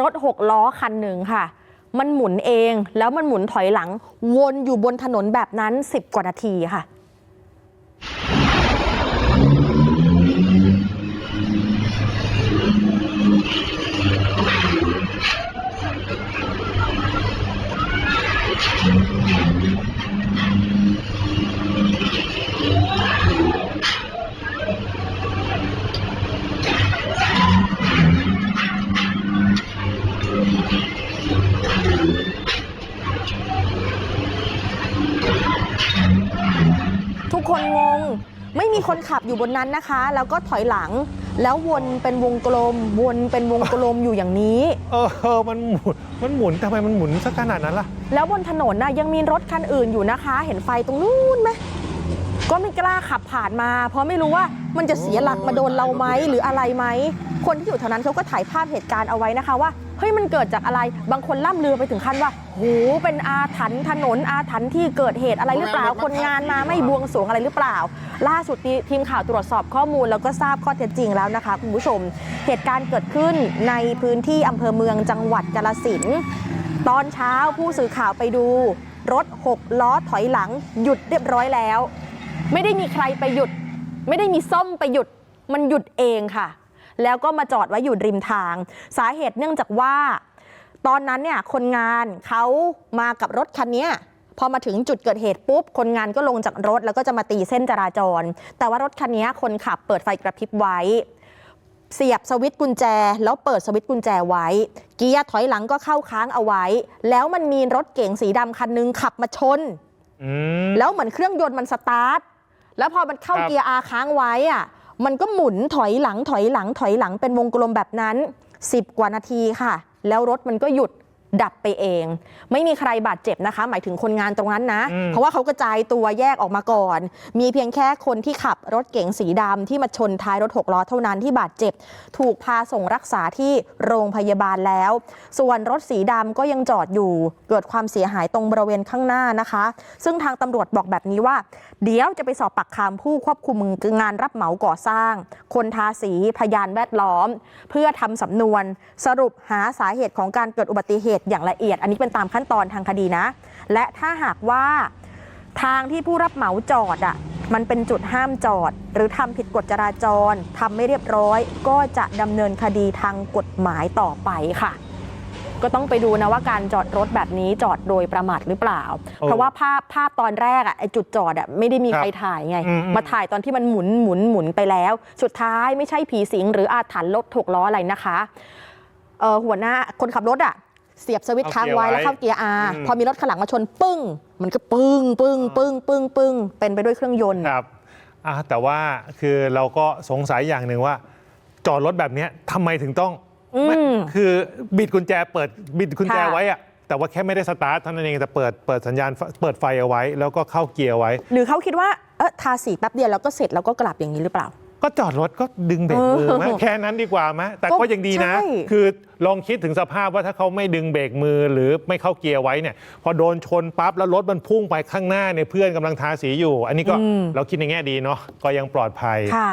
รถหกล้อคันหนึ่งค่ะ มันหมุนเองแล้วมันหมุนถอยหลังวนอยู่บนถนนแบบนั้น 10 กว่านาทีค่ะ ทุกคนงง ไม่มีคนขับอยู่บนนั้นนะคะ แล้วก็ถอยหลัง แล้ววนเป็นวงกลม วนเป็นวงกลมอยู่อย่างนี้เออเออ มันหมุน มันหมุนทำไมมันหมุนสักขนาดนั้นล่ะ แล้วบนถนนน่ะยังมีรถคันอื่นอยู่นะคะ เห็นไฟตรงนู้นไหมก็ไม่กล้าขับผ่านมา เพราะไม่รู้ว่ามันจะเสียหลักมาโดนเราไหมหรืออะไรไหมคนที่อยู่แถวนั้นเขาก็ถ่ายภาพเหตุการณ์เอาไว้นะคะว่า เฮ้ยมันเกิดจากอะไรบางคนล่ำลือไปถึงขั้นว่าโหเป็นอาถรรพ์ถนนอาถรรพ์ที่เกิดเหตุอะไรหรือเปล่า คนงานมาไม่บวงสรวงอะไรหรือเปล่า ล่าสุดนี้ทีมข่าวตรวจสอบข้อมูลแล้วก็ทราบข้อเท็จจริงแล้วนะคะคุณผู้ชม เหตุการณ์เกิดขึ้นในพื้นที่อำเภอเมืองจังหวัดกาฬสินธุ์ตอนเช้าผู้สื่อข่าวไปดู รถ6ล้อถอยหลังหยุดเรียบร้อยแล้ว ไม่ได้มีใครไปหยุด ไม่ได้มีส้มไปหยุด มันหยุดเองค่ะ แล้วก็มาจอดไว้อยู่ริมทาง สาเหตุเนื่องจากว่า ตอนนั้นเนี่ยคนงานเขามากับรถคันเนี้ยพอมาถึงจุดเกิดเหตุปุ๊บ คนงานก็ลงจากรถ แล้วก็จะมาตีเส้นจราจร แต่ว่ารถคันเนี้ยคนขับเปิดไฟกระพริบไว้ เสียบสวิตช์กุญแจ แล้วเปิดสวิตช์กุญแจไว้ เกียร์ถอยหลังก็เข้าค้างเอาไว้ แล้วมันมีรถเก๋งสีดำคันหนึงขับมาชนอืมแล้วเหมือนเครื่องยนต์มันสตาร์ทแล้วพอมันเข้าครับเกียร์อาค้างไว้อะ มันก็หมุนถอยหลังถอยหลังถอยหลังเป็นวงกลมแบบนั้น 10 กว่านาทีค่ะ แล้วรถมันก็หยุด ดับไปเอง ไม่มีใครบาดเจ็บนะคะ หมายถึงคนงานตรงนั้นนะ อืม เพราะว่าเขากระจายตัวแยกออกมาก่อน มีเพียงแค่คนที่ขับรถเก๋งสีดำที่มาชนท้ายรถหกล้อเท่านั้นที่บาดเจ็บ ถูกพาส่งรักษาที่โรงพยาบาลแล้ว ส่วนรถสีดำก็ยังจอดอยู่ เกิดความเสียหายตรงบริเวณข้างหน้านะคะ ซึ่งทางตำรวจบอกแบบนี้ว่า เดี๋ยวจะไปสอบปากคำผู้ควบคุมงานรับเหมาก่อสร้าง คนทาสีพยานแวดล้อม เพื่อทำสำนวนสรุปหาสาเหตุของการเกิดอุบัติเหตุอย่างละเอียด อันนี้เป็นตามขั้นตอนทางคดีนะ และถ้าหากว่าทางที่ผู้รับเหมาจอดอะมันเป็นจุดห้ามจอด หรือทำผิดกฎจราจรทำไม่เรียบร้อย ก็จะดำเนินคดีทางกฎหมายต่อไปค่ะ ก็ต้องไปดูนะว่าการจอดรถแบบนี้จอดโดยประมาทหรือเปล่าโอ้เพราะว่าภาพภาพตอนแรกอะไอจุดจอดอะไม่ได้มีครับใครถ่ายไงอืมอืมมาถ่ายตอนที่มันหมุนหมุนหมุนไปแล้ว สุดท้ายไม่ใช่ผีสิง หรืออาถรรพ์รถถกล้ออะไรนะคะเออหัวหน้าคนขับรถอะ เสียบสวิตช์ค้างไว้แล้วเข้าเกียร์อาอืมพอมีรถข้างหลังมาชนปึ้ง มันก็ปึ้งปึ้งปึ้งปึ้งปึ้งเป็นไปด้วยเครื่องยนต์ครับอะแต่ว่าคือเราก็สงสัยอย่างหนึ่งว่า จอดรถแบบเนี้ยทำไมถึงต้องอืมไม่คือบิดกุญแจเปิดบิดกุญแจค่ะไว้อะแต่ว่าแค่ไม่ได้สตาร์ทเท่านั้นเองแต่เปิดเปิดสัญญาณไฟเปิดไฟเอาไว้ แล้วก็เข้าเกียร์ไว้ หรือเขาคิดว่าเออทาสีแป๊บเดียวแล้วก็เสร็จแล้วก็กลับอย่างนี้หรือเปล่า ก็จอดรถก็ดึงเบรกมือไหมเออแค่นั้นดีกว่าไหมแต่ก็ก็ยังดีนะ ใช่ คือลองคิดถึงสภาพว่าถ้าเขาไม่ดึงเบรกมือหรือไม่เข้าเกียร์ไว้เนี่ย พอโดนชนปั๊บแล้วรถมันพุ่งไปข้างหน้าเนี่ยเพื่อนกำลังทาสีอยู่ อันนี้ก็เราคิดในแง่ดีเนาะก็ยังปลอดภัย ค่ะ